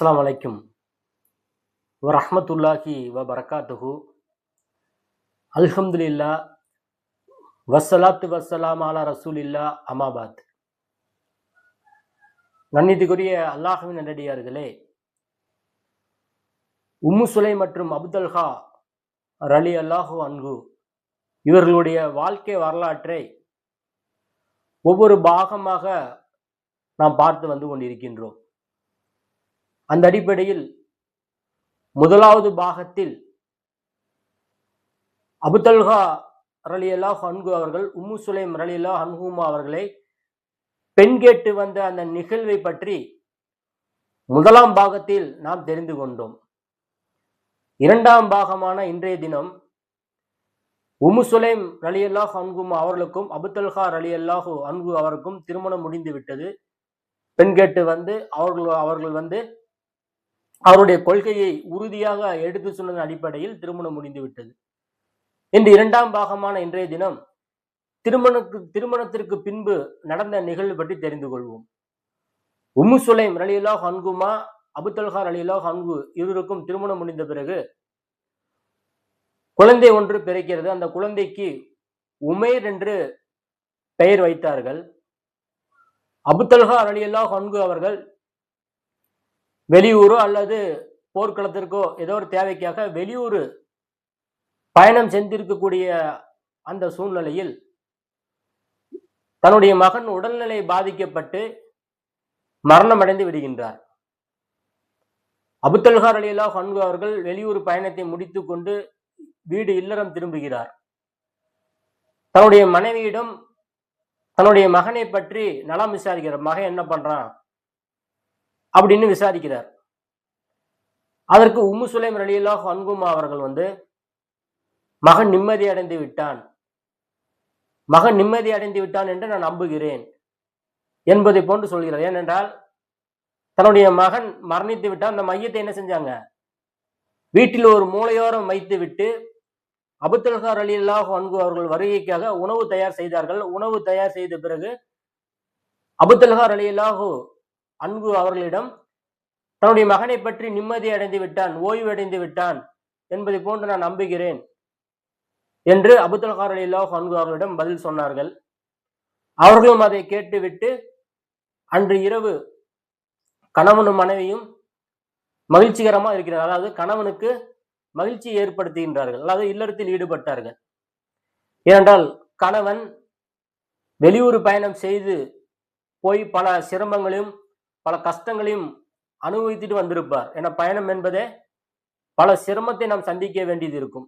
அஸ்லாம் அலைக்கும் வரஹ்மத்துல்லாஹி வ பரக்காத்துஹு அல்ஹம்துலில்லா வஸ்ஸலாத்து வஸ்ஸலாம் அலா ரசூலில்லா அமாபாத் நன்னிதிக்குரிய அல்லாஹுவின் நல்லடியார்களே உம்மு சுலை மற்றும் அப்துல்ஹா ரலி அல்லாஹு அன்கு இவர்களுடைய வாழ்க்கை வரலாற்றை ஒவ்வொரு பாகமாக நாம் பார்த்து வந்து கொண்டிருக்கின்றோம். அந்த அடிப்படையில் முதலாவது பாகத்தில் அபுதல்ஹா ரலியல்லா ஹன்கு அவர்கள் உம்மு சுலைம் ரலியல்லா ஹன்ஹுமா அவர்களை பெண் கேட்டு வந்த அந்த நிகழ்வை பற்றி முதலாம் பாகத்தில் நாம் தெரிந்து கொண்டோம். இரண்டாம் பாகமான இன்றைய தினம் உம்மு சுலைம் ரலியல்லாஹ் ஹன்குமா அவர்களுக்கும் அபுதல்ஹா ரலியல்லாஹு அன்கு அவருக்கும் திருமணம் முடிந்து விட்டது பெண் கேட்டு வந்து அவர்கள் அவர்கள் வந்து அவருடைய கொள்கையை உறுதியாக எடுத்து சொன்னதன் அடிப்படையில் திருமணம் முடிந்து விட்டது இன்று இரண்டாம் பாகமான இன்றைய தினம் திருமணக்கு திருமணத்திற்கு பின்பு நடந்த நிகழ்வு பற்றி தெரிந்து கொள்வோம். உம்மு சுலைம் ரலியல்லா ஹன்குமா அபுத்தல்ஹார் அலிலா ஹன்கு இருவருக்கும் திருமணம் முடிந்த பிறகு குழந்தை ஒன்று பிறக்கிறது. அந்த குழந்தைக்கு உமேர் என்று பெயர் வைத்தார்கள். அபுத்தல்ஹா அலியல்லா ஹன்கு அவர்கள் வெளியூரோ அல்லது போர்க்களத்திற்கோ ஏதோ ஒரு தேவைக்காக வெளியூர் பயணம் சென்றிருக்கக்கூடிய அந்த சூழ்நிலையில் தன்னுடைய மகன் உடல்நிலை பாதிக்கப்பட்டு மரணமடைந்து விடுகின்றார். அபுத்தல்கார் அலியல்லா ஹன்கு அவர்கள் வெளியூர் பயணத்தை முடித்து கொண்டு வீடு இல்லறம் திரும்புகிறார். தன்னுடைய மனைவியிடம் தன்னுடைய மகனை பற்றி நலம் விசாரிக்கிறார். மகன் என்ன பண்றான்? அப்படின்னு விசாரிக்கிறார். அதற்கு உம்மு சுலைம் ரலியல்லா ஹன்குமா அவர்கள் வந்து மகன் நிம்மதி அடைந்து விட்டான். மகன் நிம்மதி அடைந்து விட்டான் என்று நான் நம்புகிறேன் என்பதை போன்று சொல்கிறார். ஏனென்றால் தன்னுடைய மகன் மரணித்து விட்டால் அந்த மையத்தை என்ன செஞ்சாங்க? வீட்டில் ஒரு மூளையோரம் வைத்து விட்டு அபுத்தல்கார் அலி அல்லாஹ் அன்கு அவர்கள் வருகைக்காக உணவு தயார் செய்தார்கள். உணவு தயார் செய்த பிறகு அபுத்தல்கார் அலி அல்லாஹு அன்பு அவர்களிடம் தன்னுடைய மகனை பற்றி நிம்மதி அடைந்து விட்டான் ஓய்வடைந்து விட்டான் என்பதை போன்று நான் நம்புகிறேன் என்று அப்துல் கார் அல்லாஹ் அன்பு அவர்களிடம் பதில் சொன்னார்கள். அவர்களும் அதை கேட்டுவிட்டு அன்று இரவு கணவனும் மனைவியும் மகிழ்ச்சிகரமாக இருக்கிறார் அதாவது கணவனுக்கு மகிழ்ச்சியை ஏற்படுத்துகின்றார்கள். அதாவது இல்லறத்தில் ஈடுபட்டார்கள். ஏனென்றால் கணவன் வெளியூர் பயணம் செய்து போய் பல சிரமங்களையும் பல கஷ்டங்களையும் அனுபவித்துட்டு வந்திருப்பார். ஏன்னா பயணம் என்பதே பல சிரமத்தை நாம் சந்திக்க வேண்டியது இருக்கும்.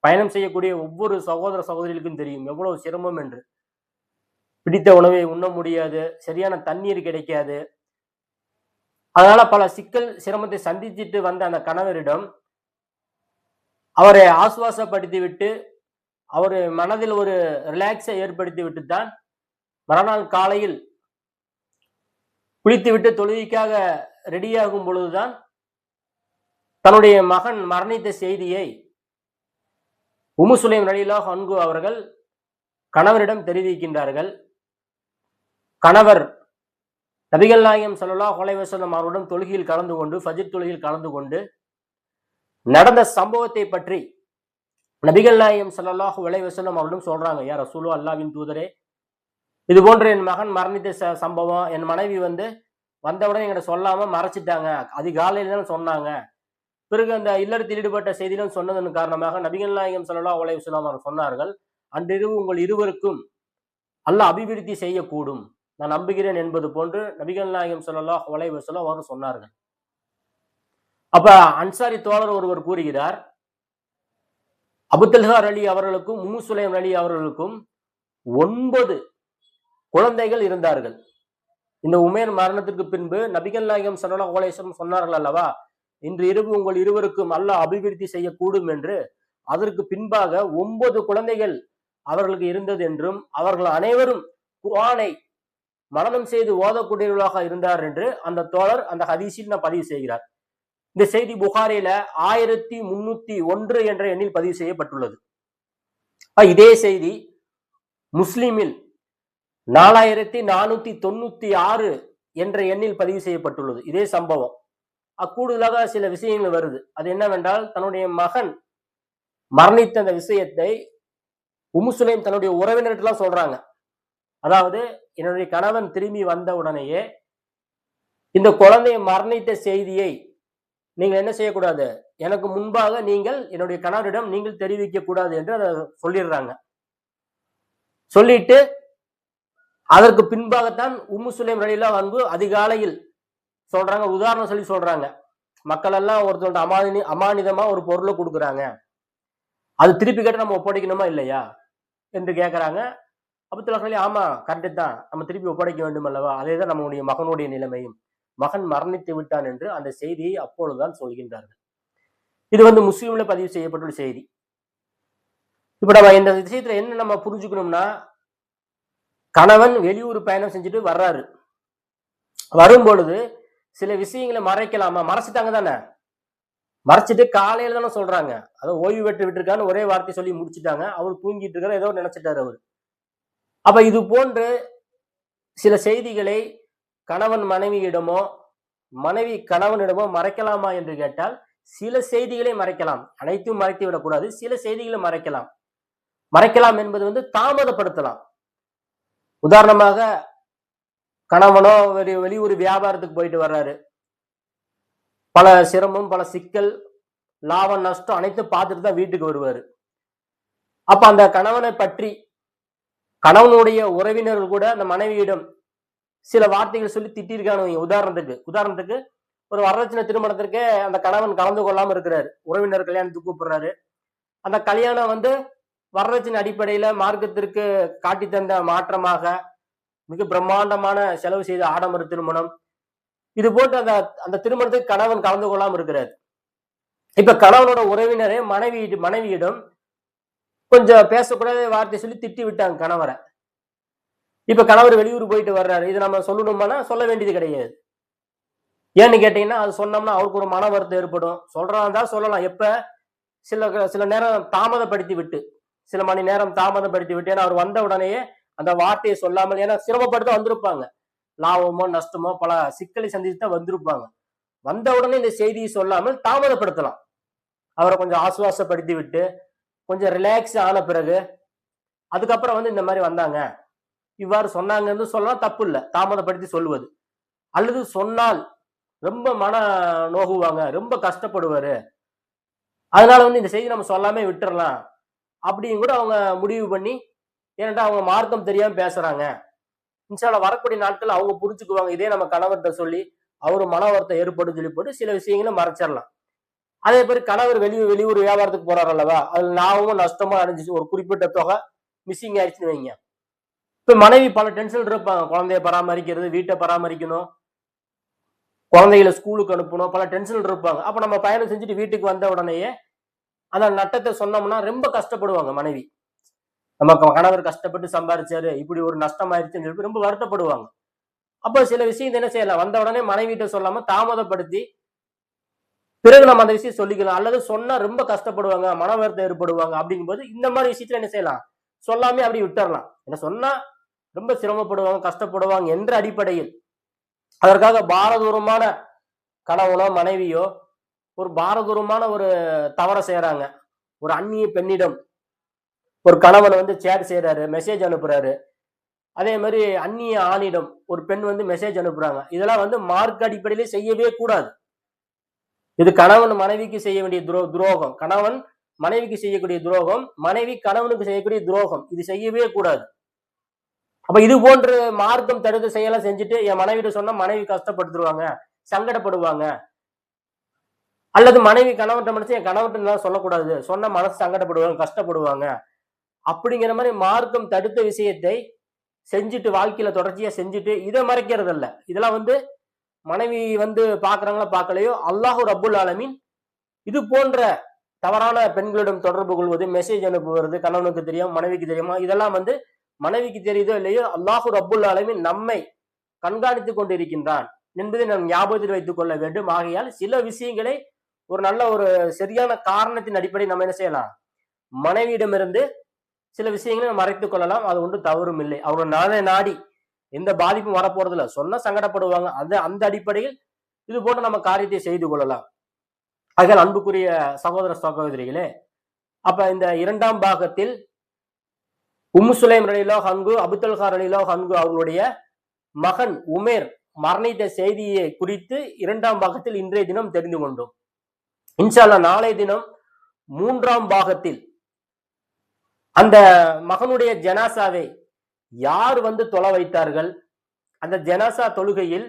பயணம் செய்யக்கூடிய ஒவ்வொரு சகோதர சகோதரிகளுக்கும் தெரியும். எவ்வளவு சிரமம் என்று. பிடித்த உணவை உண்ண முடியாது. சரியான தண்ணீர் கிடைக்காது. அதனால பல சிக்கல் சிரமத்தை சந்திச்சுட்டு வந்த அந்த கணவரிடம் அவரை ஆசுவாசப்படுத்தி விட்டு அவர் மனதில் ஒரு ரிலாக்ஸை ஏற்படுத்தி விட்டு தான் மறுநாள் காலையில் குளித்துவிட்டு தொழுகைக்காக ரெடியாகும் பொழுதுதான் தன்னுடைய மகன் மரணித்த செய்தியை உமு சுலைம் ரலிலாஹ் அன்கு அவர்கள் கணவரிடம் தெரிவிக்கின்றார்கள். கணவர் நபிகள் நாயகம் சல்லாஹ் அலைவசல்லம் அவருடன் தொழுகையில் கலந்து கொண்டு ஃபஜிர் தொழுகையில் கலந்து கொண்டு நடந்த சம்பவத்தை பற்றி நபிகள் நாயகம் சல்லாஹ் அலைவசல்லம் அவர்களும் சொல்றாங்க. யார் ரசூலு அல்லாவின் தூதரே இது போன்ற என் மகன் மரணித்த ச- சம்பவம் என் மனைவி வந்து வந்தவுடனே என்கிட்ட சொல்லாம மறைச்சிட்டாங்க. அதிகாலையில தான் சொன்னாங்க. பிறகு அந்த இல்லறத்தில் ஈடுபட்ட செய்தியிலும் சொன்னதன் காரணமாக நபிகள் நாயகம் சொல்லலா உலக அவர் சொன்னார்கள் அன்றிரவு உங்கள் இருவருக்கும் அல்ல அபிவிருத்தி செய்யக்கூடும். நான் நம்புகிறேன் என்பது போன்று நபிகள் நாயகம் சொல்லலா அலைஹி வஸல்லம் அவர் சொன்னார்கள். அப்ப அன்சாரி தோழர் ஒருவர் கூறுகிறார் அபுத்தல்ஹார் அலி அவர்களுக்கும் உம்மு சுலைம் அலி அவர்களுக்கும் ஒன்பது குழந்தைகள் இருந்தார்கள். இந்த உமேர் மரணத்திற்கு பின்பு நபிகள் நாயகம் ஸல்லல்லாஹு அலைஹி சொன்னார்கள் அல்லவா இன்று இரவு உங்கள் இருவருக்கும் அல்லாஹ் அபிவிருத்தி செய்யக்கூடும் என்று. அதற்கு பின்பாக ஒன்பது குழந்தைகள் அவர்களுக்கு இருந்தது என்றும் அவர்கள் அனைவரும் குரானை மரணம் செய்து ஓதக்கூடியவர்களாக இருந்தார் என்று அந்த தோழர் அந்த ஹதீஸில் நான் பதிவு செய்கிறார். இந்த செய்தி புகாரில ஆயிரத்தி முன்னூத்தி ஒன்று என்ற எண்ணில் பதிவு செய்யப்பட்டுள்ளது. இதே செய்தி முஸ்லிமில் நாலாயிரத்தி நானூத்தி தொண்ணூத்தி ஆறு என்ற எண்ணில் பதிவு செய்யப்பட்டுள்ளது. இதே சம்பவம். கூடுதலாக சில விஷயங்கள் வருது. அது என்னவென்றால் தன்னுடைய மகன் மரணித்த அந்த விஷயத்தை உமுசுலேம் தன்னுடைய உறவினர்கிட்டலாம் சொல்றாங்க. அதாவது என்னுடைய கணவன் திரும்பி வந்த உடனேயே இந்த குழந்தையை மரணித்த செய்தியை நீங்கள் என்ன செய்யக்கூடாது? எனக்கு முன்பாக நீங்கள் என்னுடைய கணவரிடம் நீங்கள் தெரிவிக்க கூடாது என்று அதை சொல்லிடுறாங்க. சொல்லிட்டு அதற்கு பின்பாகத்தான் உம்மு சுலேம் ரலிலா அன்பு அதிகாலையில் சொல்றாங்க உதாரணம் சொல்லி சொல்றாங்க. மக்கள் எல்லாம் ஒருத்தரோட அமானி அமானிதமா ஒரு பொருளை கொடுக்குறாங்க. அது திருப்பி கேட்டு நம்ம ஒப்படைக்கணுமா இல்லையா? என்று கேட்குறாங்க அப்பத்துல சொல்லி ஆமா கரெக்டு தான். நம்ம திருப்பி ஒப்படைக்க வேண்டும் அல்லவா? அதே தான் நம்முடைய மகனுடைய நிலைமையும். மகன் மரணித்து விட்டான் என்று அந்த செய்தியை அப்பொழுதுதான் சொல்கின்றார்கள். இது வந்து முஸ்லீம்ல பதிவு செய்யப்பட்டுள்ள செய்தி. இப்ப நம்ம இந்த விஷயத்துல என்ன நம்ம புரிஞ்சுக்கணும்னா கணவன் வெளியூர் பயணம் செஞ்சுட்டு வர்றாரு. வரும்பொழுது சில விஷயங்களை மறைக்கலாமா? மறைச்சிட்டாங்க தானே? மறைச்சிட்டு காலையில தானே சொல்றாங்க. அதை ஓய்வு பெற்று விட்டுருக்கான்னு ஒரே வார்த்தை சொல்லி முடிச்சிட்டாங்க. அவர் தூங்கிட்டு இருக்கார் ஏதோ நினைச்சிட்டாரு அவர். அப்ப இது போன்று சில செய்திகளை கணவன் மனைவியிடமோ மனைவி கணவனிடமோ மறைக்கலாமா என்று கேட்டால் சில செய்திகளை மறைக்கலாம். அனைத்தும் மறைத்து விடக்கூடாது. சில செய்திகளை மறைக்கலாம். மறைக்கலாம் என்பது வந்து தாமதப்படுத்தலாம். உதாரணமாக கணவனோ வெளி வெளியூர் வியாபாரத்துக்கு போயிட்டு வர்றாரு. பல சிரமம் பல சிக்கல் லாபம் நஷ்டம் அனைத்தும் பார்த்துட்டு தான் வீட்டுக்கு வருவார். அப்போ அந்த கணவனை பற்றி கணவனுடைய உறவினர்கள் கூட அந்த மனைவியிடம் சில வார்த்தைகள் சொல்லி திட்டிருக்கானுங்க உதாரணத்துக்கு. உதாரணத்துக்கு ஒரு வரதட்சணை திருமணத்திற்கே அந்த கணவன் கலந்து கொள்ளாமல் இருக்கிறாரு. உறவினர் கல்யாணத்துக்கு கூப்பிடுறாரு. அந்த கல்யாணம் வந்து வரலட்சின் அடிப்படையில மார்க்கத்திற்கு காட்டி தந்த மாற்றமாக மிக பிரம்மாண்டமான செலவு செய்த ஆடம்பர திருமணம். இது போட்டு அந்த அந்த திருமணத்துக்கு கணவன் கலந்து கொள்ளாமல் இருக்கிறார். இப்ப கணவனோட உறவினரே மனைவி மனைவியிடம் கொஞ்சம் பேசக்கூடாத வார்த்தை சொல்லி திட்டி விட்டாங்க கணவரை. இப்ப கணவர் வெளியூர் போயிட்டு வர்றாரு. இது நம்ம சொல்லணுமானா சொல்ல வேண்டியது கிடையாது. ஏன்னு கேட்டீங்கன்னா அது சொன்னோம்னா அவருக்கு ஒரு மன வருத்தம் ஏற்படும். சொல்றதா தான் சொல்லலாம். எப்ப? சில சில நேரம் தாமதப்படுத்தி விட்டு. சில மணி நேரம் தாமதப்படுத்தி விட்டு ஏன்னா அவர் வந்த உடனேயே அந்த வார்த்தையை சொல்லாமல் ஏன்னா சிரமப்படுத்த வந்திருப்பாங்க. லாபமோ நஷ்டமோ பல சிக்கலை சந்தித்து தான் வந்திருப்பாங்க. வந்த உடனே இந்த செய்தியை சொல்லாமல் தாமதப்படுத்தலாம். அவரை கொஞ்சம் ஆசுவாசப்படுத்தி விட்டு கொஞ்சம் ரிலாக்ஸ் ஆன பிறகு அதுக்கப்புறம் வந்து இந்த மாதிரி வந்தாங்க. இவ்வாறு சொன்னாங்கன்னு சொல்லலாம் தப்பு இல்லை. தாமதப்படுத்தி சொல்லுவது அல்லது சொன்னால் ரொம்ப மன நோகுவாங்க ரொம்ப கஷ்டப்படுவாரு. அதனால வந்து இந்த செய்தி நம்ம சொல்லாமே விட்டுறலாம். அப்படின்னு கூட அவங்க முடிவு பண்ணி ஏன்டா அவங்க மார்க்கம் தெரியாமல் பேசுகிறாங்க இன்ஷால வரக்கூடிய நாட்கள் அவங்க புரிஞ்சுக்குவாங்க. இதே நம்ம கணவர்கிட்ட சொல்லி அவர் மன வருத்தம் ஏற்படும் சொல்லி போட்டு சில விஷயங்களை மறைச்சிடலாம். அதே மாதிரி கணவர் வெளியூர் வெளியூர் வியாபாரத்துக்கு போறாரு அல்லவா? அதில் லாபமும் நஷ்டமும் அடைஞ்சிச்சு. ஒரு குறிப்பிட்ட தொகை மிஸ்ஸிங் ஆயிடுச்சுன்னு வைங்க. இப்போ மனைவி பல டென்ஷன் இருப்பாங்க. குழந்தைய பராமரிக்கிறது வீட்டை பராமரிக்கணும். குழந்தைகளை ஸ்கூலுக்கு அனுப்பணும். பல டென்ஷன் இருப்பாங்க. அப்போ நம்ம பயணம் செஞ்சுட்டு வீட்டுக்கு வந்த உடனேயே அந்த நட்டத்தை சொன்னோம்னா ரொம்ப கஷ்டப்படுவாங்க மனைவி. நம்ம கணவர் கஷ்டப்பட்டு சம்பாரிச்சாரு இப்படி ஒரு நஷ்டம் ஆயிடுச்சுன்னு சொல்லி ரொம்ப வருத்தப்படுவாங்க. அப்போ சில விஷயம் என்ன செய்யலாம்? வந்த உடனே மனைவிட்ட சொல்லாம தாமதப்படுத்தி பிறகு நம்ம அந்த விஷயம் சொல்லிக்கலாம். அல்லது சொன்னா ரொம்ப கஷ்டப்படுவாங்க மன வருத்தம் ஏற்படுவாங்க அப்படிங்கும்போது இந்த மாதிரி விஷயத்துல என்ன செய்யலாம்? சொல்லாமே அப்படி விட்டுறலாம். என்ன சொன்னா ரொம்ப சிரமப்படுவாங்க கஷ்டப்படுவாங்க என்ற அடிப்படையில். அதற்காக பாரதூரமான கணவனோ மனைவியோ ஒரு பாரதூரமான ஒரு தவறை செய்யறாங்க ஒரு அந்நிய பெண்ணிடம் ஒரு கணவன் வந்து சேட் செய்யறாரு மெசேஜ் அனுப்புறாரு. அதே மாதிரி அந்நிய ஆணிடம் ஒரு பெண் வந்து மெசேஜ் அனுப்புறாங்க. இதெல்லாம் வந்து மார்க் அடிப்படையிலே செய்யவே கூடாது. இது கணவன் மனைவிக்கு செய்ய வேண்டிய துரோ துரோகம். கணவன் மனைவிக்கு செய்யக்கூடிய துரோகம் மனைவி கணவனுக்கு செய்யக்கூடிய துரோகம். இது செய்யவே கூடாது. அப்ப இது போன்று மார்க்கம் தடுத்து செயலாம் செஞ்சுட்டு என் மனைவிட்ட சொன்னா மனைவி கஷ்டப்படுத்துருவாங்க சங்கடப்படுவாங்க. அல்லது மனைவி கணவர்கிட்ட மனசு என் கணவன்கிட்ட சொல்லக்கூடாது. சொன்ன மனசு சங்கடப்படுவாங்க கஷ்டப்படுவாங்க. அப்படிங்கிற மாதிரி மார்க்கம் தடுத்த விஷயத்தை செஞ்சுட்டு வாழ்க்கையில தொடர்ச்சியா செஞ்சுட்டு இதை மறைக்கிறது இல்ல இதெல்லாம் வந்து மனைவி வந்து பாக்குறாங்களா பார்க்கலையோ அல்லாஹூர் அபுல் ஆலமீன் இது போன்ற தவறான பெண்களிடம் தொடர்பு கொள்வது மெசேஜ் அனுப்புவது கணவனுக்கு தெரியும் மனைவிக்கு தெரியுமா இதெல்லாம் வந்து மனைவிக்கு தெரியுதோ இல்லையோ அல்லாஹூர் அபுல் ஆலமீன் நம்மை கண்காணித்துக் கொண்டிருக்கின்றான் என்பதை நாம் ஞாபகத்தில் வைத்துக் கொள்ள வேண்டும். ஆகையால் சில விஷயங்களை ஒரு நல்ல ஒரு சரியான காரணத்தின் அடிப்படையில் நம்ம என்ன செய்யலாம்? மனைவியிடமிருந்து சில விஷயங்களை நம்ம மறைத்துக் கொள்ளலாம். அது ஒன்றும் தவறும் இல்லை. அவங்க நானே நாடி எந்த பாதிப்பும் வரப்போறது இல்லை சொன்னா சங்கடப்படுவாங்க. அது அந்த அடிப்படையில் இது போட்டு நம்ம காரியத்தை செய்து கொள்ளலாம். ஆகையால் அன்புக்குரிய சகோதர சகோதரிகளே அப்ப இந்த இரண்டாம் பாகத்தில் உம்மு சுலைம் ரலிலோ ஹன்கு அபுத்தல்கார் ரலிலோ ஹன்கு அவர்களுடைய மகன் உமேர் மரணித்த செய்தியை குறித்து இரண்டாம் பாகத்தில் இன்றைய தினம் தெரிந்து கொண்டோம். இன்ஷால்லா நாளை தினம் மூன்றாம் பாகத்தில் அந்த மகனுடைய ஜனாசாவை யார் வந்து தொலை வைத்தார்கள்? அந்த ஜனாசா தொழுகையில்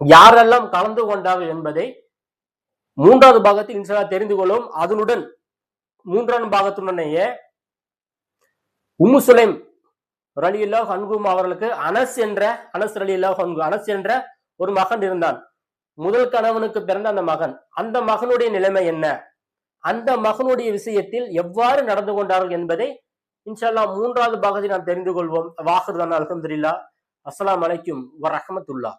யாரெல்லாம் கலந்து கொண்டார்கள் என்பதை மூன்றாவது பாகத்தில் இன்ஷா தெரிந்து கொள்ளும். அதனுடன் மூன்றாம் பாகத்துடனேயே உம்மு சுலைம் ரலியுல்லா ஹன்கும் அவர்களுக்கு அனஸ் என்ற அனஸ் ரலியுல்லா ஹன்கு அனஸ் என்ற ஒரு மகன் இருந்தான். முதல் கணவனுக்கு பிறந்த அந்த மகன் அந்த மகனுடைய நிலைமை என்ன? அந்த மகனுடைய விஷயத்தில் எவ்வாறு நடந்து கொண்டார்கள் என்பதை இன்ஷால்லா மூன்றாவது பாகத்தை நாம் தெரிந்து கொள்வோம். வாகர் தான் அலமதுல்லா அஸ்லாம் அலைக்கும் வரஹமத்துல்லா